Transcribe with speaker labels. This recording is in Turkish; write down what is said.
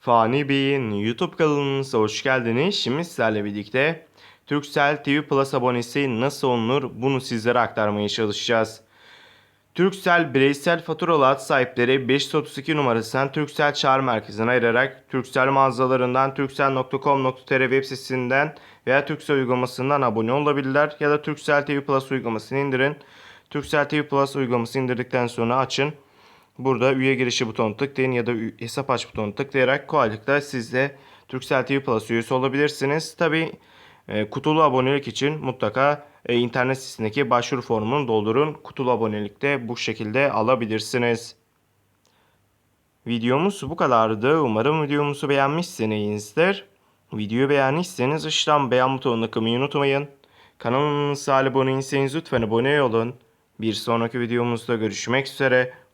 Speaker 1: Fani Bey'in YouTube kanalınıza hoş geldiniz. Şimdi sizlerle birlikte Turkcell TV Plus abonesi nasıl olunur bunu sizlere aktarmaya çalışacağız. Turkcell bireysel faturalı sahipleri 532 numarasından Turkcell çağrı merkezine ayırarak Turkcell mağazalarından turkcell.com.tr web sitesinden veya Turkcell uygulamasından abone olabilirler ya da Turkcell TV Plus uygulamasını indirin. Turkcell TV Plus uygulamasını indirdikten sonra açın. Burada üye girişi butonu tıklayın ya da hesap aç butonu tıklayarak kolaylıkla siz de Turkcell TV Plus üyesi olabilirsiniz. Tabi kutulu abonelik için mutlaka e, internet sitesindeki başvuru formunu doldurun. Kutulu abonelikte bu şekilde alabilirsiniz. Videomuz bu kadardı. Umarım videomuzu beğenmişsinizdir. Videoyu beğendiyseniz aşağıdan beğen butonuna tıklamayı unutmayın. Kanalımıza abone değilseniz lütfen abone olun. Bir sonraki videomuzda görüşmek üzere.